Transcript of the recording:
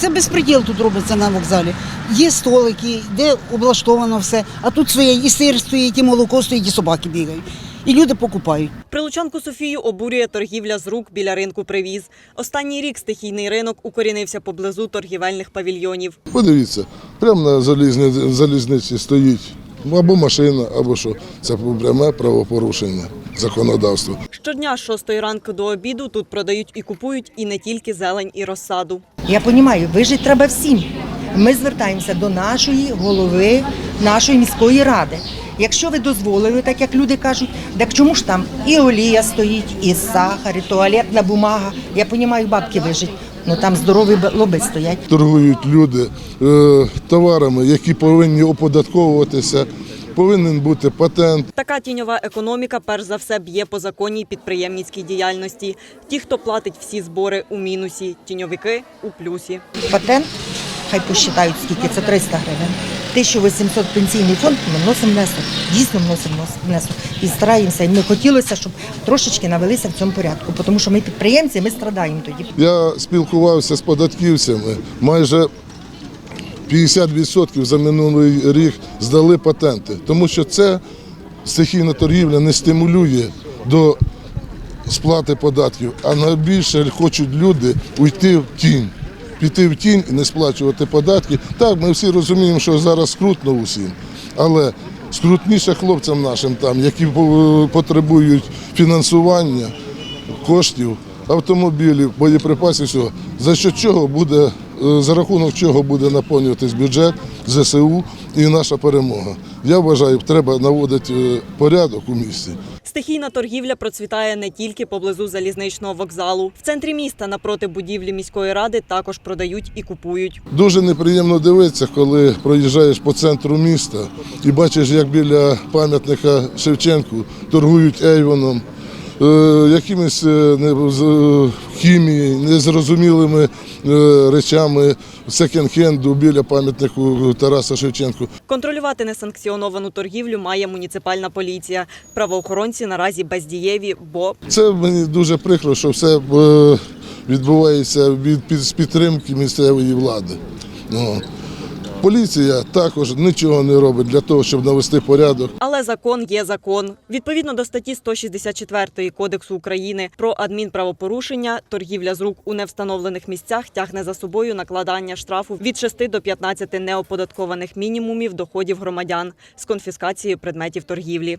Це безпреділ тут робиться на вокзалі. Є столики, де облаштовано все, а тут своє і сир стоїть, і молоко стоїть, і собаки бігають. І люди покупають. Прилучанку Софію обурює торгівля з рук біля ринку привіз. Останній рік стихійний ринок укорінився поблизу торгівельних павільйонів. Подивіться, прямо на залізні, залізниці стоїть або машина, або що. Це пряме правопорушення законодавства. Щодня з 6 ранку до обіду тут продають і купують і не тільки зелень і розсаду. Я розумію, вижити треба всім. Ми звертаємося до нашої голови, нашої міської ради. Якщо ви дозволили, так як люди кажуть, так чому ж там і олія стоїть, і сахар, і туалетна бумага. Я розумію, бабки вижить. Ну там здорові лоби стоять. Торгують люди е, товарами, які повинні оподатковуватися. Повинен бути патент. Така тіньова економіка перш за все б'є по законній підприємницькій діяльності. Ті, хто платить всі збори у мінусі, тіньовики у плюсі. Патент, хай посчитають, скільки це 300 гривень. 1800 пенсійний фонд ми вносимо внесок. Дійсно вносимо внесок. І стараємося. І ми хотілося, щоб трошечки навелися в цьому порядку, тому що ми підприємці, ми страдаємо тоді. Я спілкувався з податківцями. Майже 50% за минулий рік здали патенти, тому що це стихійна торгівля не стимулює до сплати податків, а найбільше хочуть люди уйти в тінь. Піти в тінь і не сплачувати податки. Так, ми всі розуміємо, що зараз скрутно усім, але скрутніше хлопцям нашим там, які потребують фінансування, коштів, автомобілів, боєприпасів, всього. За що чого буде, за рахунок чого буде наповнюватись бюджет ЗСУ і наша перемога. Я вважаю, треба наводити е, порядок у місті. Стихійна торгівля процвітає не тільки поблизу залізничного вокзалу. В центрі міста напроти будівлі міської ради також продають і купують. Дуже неприємно дивитися, коли проїжджаєш по центру міста і бачиш, як біля пам'ятника Шевченку торгують ейвоном, е, якимись е, не- е, незрозумілими е, речами секонд-хенду біля пам'ятнику Тараса Шевченку. Контролювати несанкціоновану торгівлю має муніципальна поліція. Правоохоронці наразі бездієві, бо Це мені дуже прикро, що все е, відбувається від підтримки місцевої влади. Поліція також нічого не робить для того, щоб навести порядок. Але закон є закон. Відповідно до статті 164 Кодексу України про адмінправопорушення, торгівля з рук у невстановлених місцях тягне за собою накладання штрафу від 6 до 15 неоподаткованих мінімумів доходів громадян з конфіскацією предметів торгівлі.